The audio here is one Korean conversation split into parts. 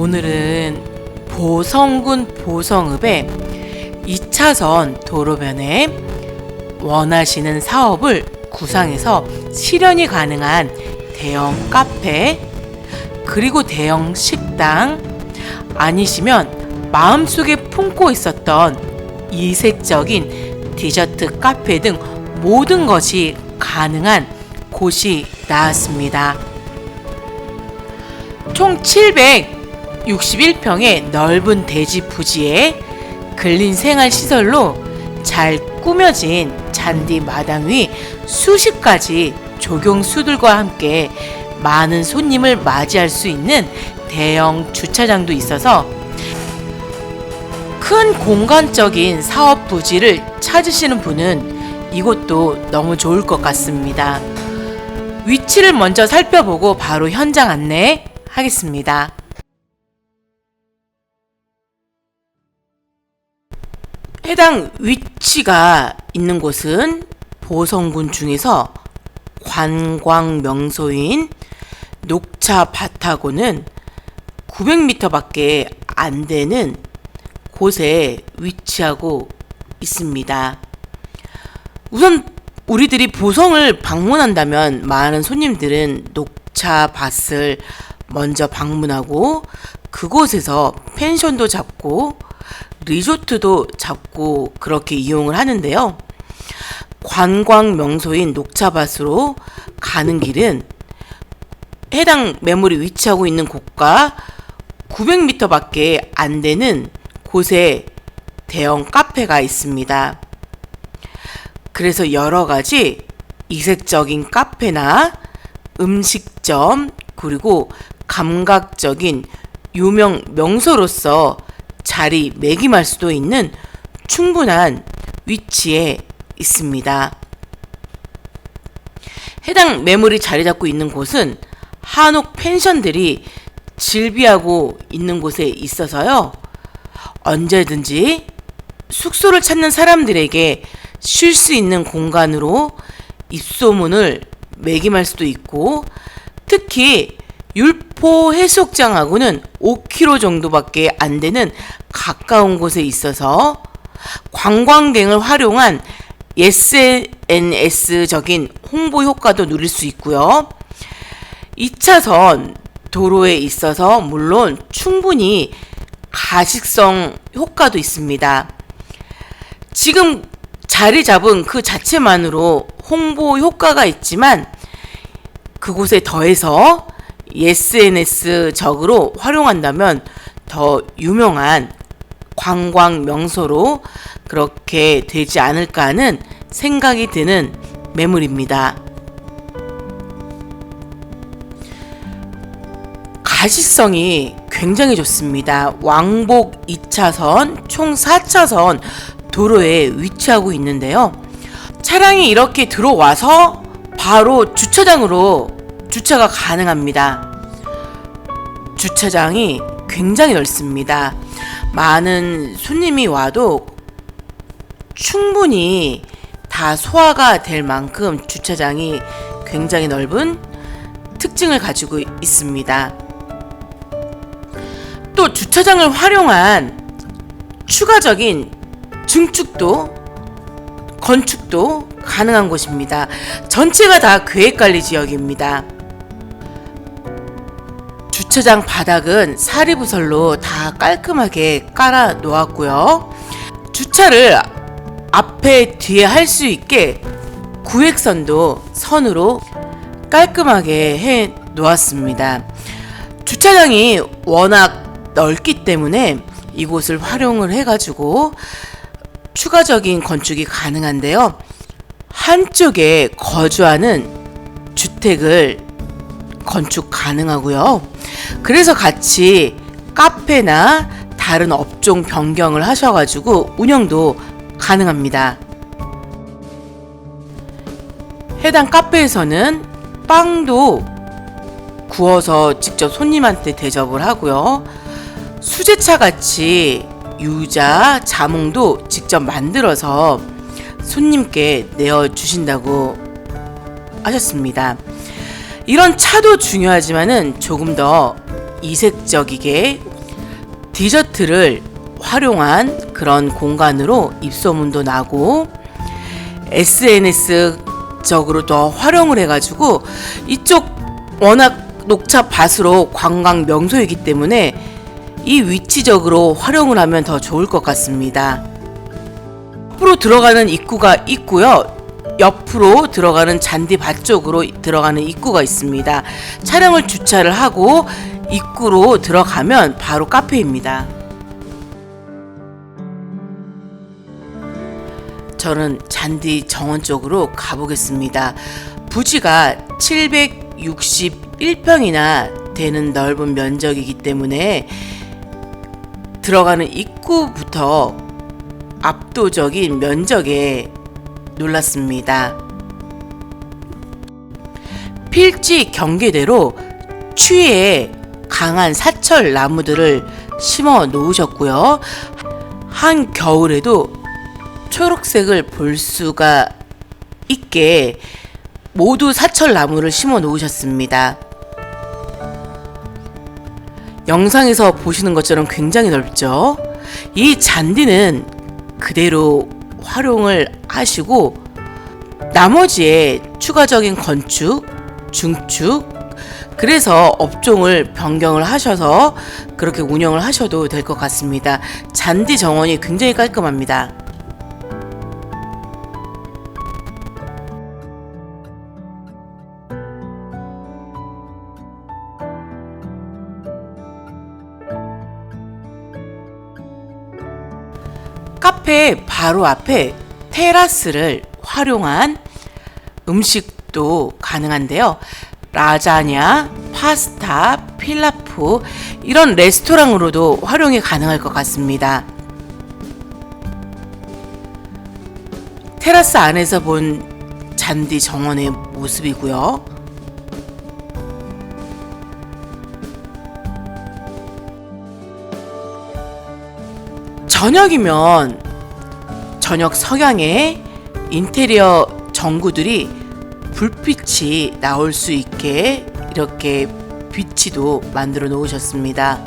오늘은 보성군 보성읍의 2차선 도로변에 원하시는 사업을 구상해서 실현이 가능한 대형 카페, 그리고 대형 식당, 아니시면 마음속에 품고 있었던 이색적인 디저트 카페 등 모든 것이 가능한 곳이 나왔습니다. 총 761평의 넓은 대지 부지에 근린 생활 시설로 잘 꾸며진 잔디 마당 위 수십 가지 조경수들과 함께 많은 손님을 맞이할 수 있는 대형 주차장도 있어서 큰 공간적인 사업 부지를 찾으시는 분은 이곳도 너무 좋을 것 같습니다. 위치를 먼저 살펴보고 바로 현장 안내 하겠습니다. 해당 위치가 있는 곳은 보성군 중에서 관광 명소인 녹차 밭하고는 900m밖에 안 되는 곳에 위치하고 있습니다. 우선 우리들이 보성을 방문한다면 많은 손님들은 녹차 밭을 먼저 방문하고 그곳에서 펜션도 잡고 리조트도 잡고 그렇게 이용을 하는데요. 관광 명소인 녹차밭으로 가는 길은 해당 매물이 위치하고 있는 곳과 900m밖에 안 되는 곳에 대형 카페가 있습니다. 그래서 여러 가지 이색적인 카페나 음식점 그리고 감각적인 유명 명소로서 자리 매김할 수도 있는 충분한 위치에 있습니다. 해당 매물이 자리 잡고 있는 곳은 한옥 펜션들이 즐비하고 있는 곳에 있어서요. 언제든지 숙소를 찾는 사람들에게 쉴 수 있는 공간으로 입소문을 매김할 수도 있고 특히 율포 해수욕장하고는 5km 정도밖에 안 되는 가까운 곳에 있어서 관광객을 활용한 SNS적인 홍보 효과도 누릴 수 있고요. 2차선 도로에 있어서 물론 충분히 가식성 효과도 있습니다. 지금 자리 잡은 그 자체만으로 홍보 효과가 있지만 그곳에 더해서 SNS적으로 활용한다면 더 유명한 관광 명소로 그렇게 되지 않을까 하는 생각이 드는 매물입니다. 가시성이 굉장히 좋습니다. 왕복 2차선, 총 4차선 도로에 위치하고 있는데요. 차량이 이렇게 들어와서 바로 주차장으로 주차가 가능합니다. 주차장이 굉장히 넓습니다. 많은 손님이 와도 충분히 다 소화가 될 만큼 주차장이 굉장히 넓은 특징을 가지고 있습니다. 또 주차장을 활용한 추가적인 증축도 건축도 가능한 곳입니다. 전체가 다 계획관리 지역입니다. 주차장 바닥은 사리부설로 다 깔끔하게 깔아 놓았고요. 주차를 앞에 뒤에 할 수 있게 구획선도 선으로 깔끔하게 해 놓았습니다. 주차장이 워낙 넓기 때문에 이곳을 활용을 해가지고 추가적인 건축이 가능한데요. 한쪽에 거주하는 주택을 건축 가능하고요. 그래서 같이 카페나 다른 업종 변경을 하셔가지고 운영도 가능합니다. 해당 카페에서는 빵도 구워서 직접 손님한테 대접을 하고요. 수제차 같이 유자, 자몽도 직접 만들어서 손님께 내어 주신다고 하셨습니다. 이런 차도 중요하지만은 조금 더 이색적이게 디저트를 활용한 그런 공간으로 입소문도 나고 SNS적으로 더 활용을 해가지고 이쪽 워낙 녹차 밭으로 관광 명소이기 때문에 이 위치적으로 활용을 하면 더 좋을 것 같습니다. 옆으로 들어가는 입구가 있고요. 옆으로 들어가는 잔디밭 쪽으로 들어가는 입구가 있습니다. 차량을 주차를 하고 입구로 들어가면 바로 카페입니다. 저는 잔디 정원 쪽으로 가보겠습니다. 부지가 761평이나 되는 넓은 면적이기 때문에 들어가는 입구부터 압도적인 면적에 놀랐습니다. 필지 경계대로 추위에 강한 사철 나무들을 심어 놓으셨고요. 한 겨울에도 초록색을 볼 수가 있게 모두 사철 나무를 심어 놓으셨습니다. 영상에서 보시는 것처럼 굉장히 넓죠. 이 잔디는 그대로 활용을 하시고 나머지에 추가적인 건축, 중축, 그래서 업종을 변경을 하셔서 그렇게 운영을 하셔도 될 것 같습니다. 잔디 정원이 굉장히 깔끔합니다. 카페 바로 앞에 테라스를 활용한 음식도 가능한데요. 라자냐, 파스타, 필라프 이런 레스토랑으로도 활용이 가능할 것 같습니다. 테라스 안에서 본 잔디 정원의 모습이고요. 저녁이면 저녁 석양에 인테리어 전구들이 불빛이 나올 수 있게 이렇게 비치도 만들어 놓으셨습니다.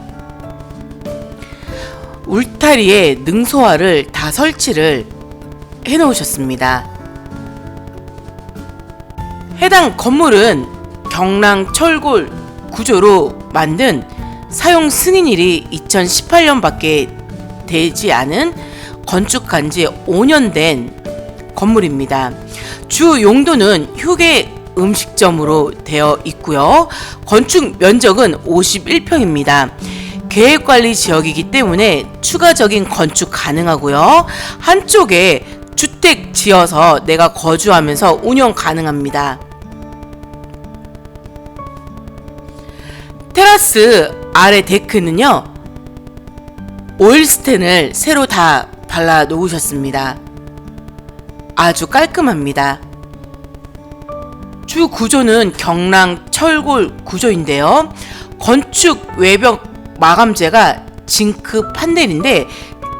울타리에 능소화를 다 설치를 해 놓으셨습니다. 해당 건물은 경랑 철골 구조로 만든 사용 승인일이 2018년밖에 되지 않은 건축한 지 5년 된 건물입니다. 주 용도는 휴게 음식점으로 되어 있고요. 건축 면적은 51평입니다. 계획관리 지역이기 때문에 추가적인 건축 가능하고요. 한쪽에 주택 지어서 내가 거주하면서 운영 가능합니다. 테라스 아래 데크는요. 오일 스텐을 새로 다 발라 놓으셨습니다. 아주 깔끔합니다. 주 구조는 경랑 철골 구조인데요. 건축 외벽 마감재가 징크 판넬인데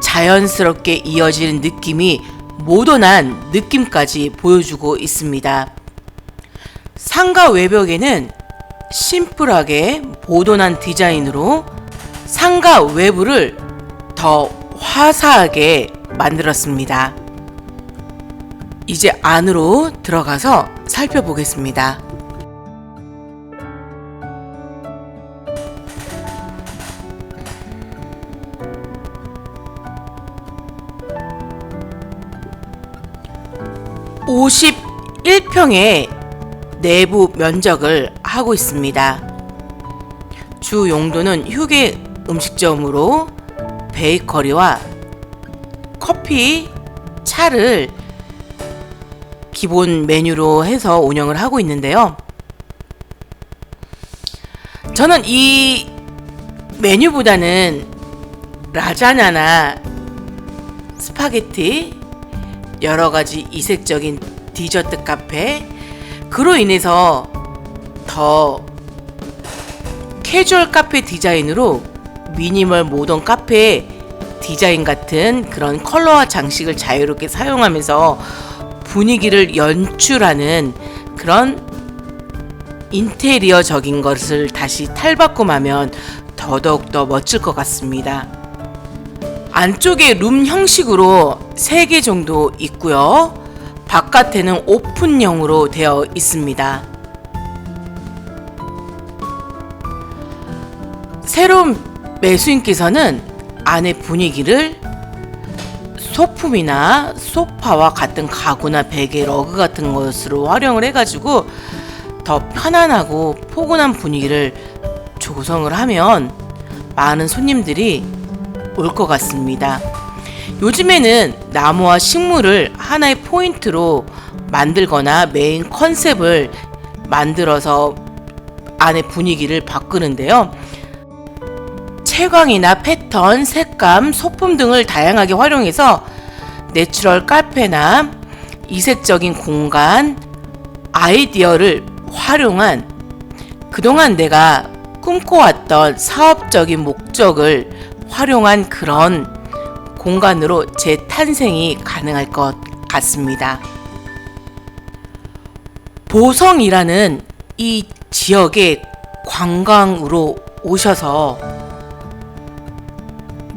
자연스럽게 이어지는 느낌이 모던한 느낌까지 보여주고 있습니다. 상가 외벽에는 심플하게 모던한 디자인으로 상가 외부를 더 화사하게 만들었습니다. 이제 안으로 들어가서 살펴보겠습니다. (51평의) 내부 면적을 하고 있습니다. 주 용도는 휴게 음식점으로 베이커리와 커피, 차를 기본 메뉴로 해서 운영을 하고 있는데요. 저는 이 메뉴보다는 라자냐나 스파게티, 여러 가지 이색적인 디저트 카페, 그로 인해서 더 캐주얼 카페 디자인으로 미니멀 모던 카페 디자인 같은 그런 컬러와 장식을 자유롭게 사용하면서 분위기를 연출하는 그런 인테리어적인 것을 다시 탈바꿈하면 더더욱 더 멋질 것 같습니다. 안쪽에 룸 형식으로 3개 정도 있고요. 바깥에는 오픈형으로 되어 있습니다. 새로운 매수인께서는 안의 분위기를 소품이나 소파와 같은 가구나 베개, 러그 같은 것으로 활용을 해가지고 더 편안하고 포근한 분위기를 조성을 하면 많은 손님들이 올 것 같습니다. 요즘에는 나무와 식물을 하나의 포인트로 만들거나 메인 컨셉을 만들어서 안의 분위기를 바꾸는데요. 채광이나 패턴, 색감, 소품 등을 다양하게 활용해서 내추럴 카페나 이색적인 공간, 아이디어를 활용한 그동안 내가 꿈꿔왔던 사업적인 목적을 활용한 그런 공간으로 재탄생이 가능할 것 같습니다. 보성이라는 이 지역에 관광으로 오셔서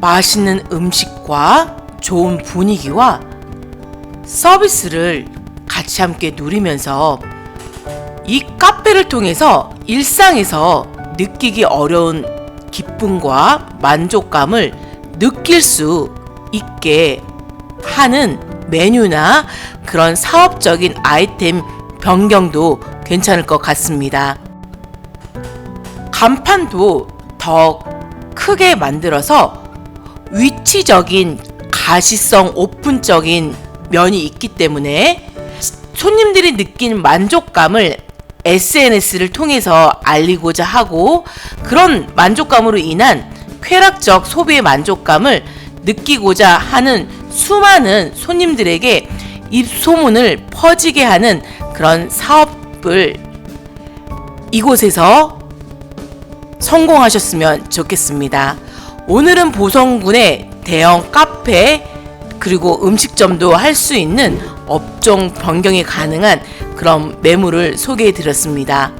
맛있는 음식과 좋은 분위기와 서비스를 같이 함께 누리면서 이 카페를 통해서 일상에서 느끼기 어려운 기쁨과 만족감을 느낄 수 있게 하는 메뉴나 그런 사업적인 아이템 변경도 괜찮을 것 같습니다. 간판도 더 크게 만들어서 위치적인 가시성 오픈적인 면이 있기 때문에 손님들이 느낀 만족감을 SNS를 통해서 알리고자 하고 그런 만족감으로 인한 쾌락적 소비의 만족감을 느끼고자 하는 수많은 손님들에게 입소문을 퍼지게 하는 그런 사업을 이곳에서 성공하셨으면 좋겠습니다. 오늘은 보성군의 대형 카페 그리고 음식점도 할 수 있는 업종 변경이 가능한 그런 매물을 소개해 드렸습니다.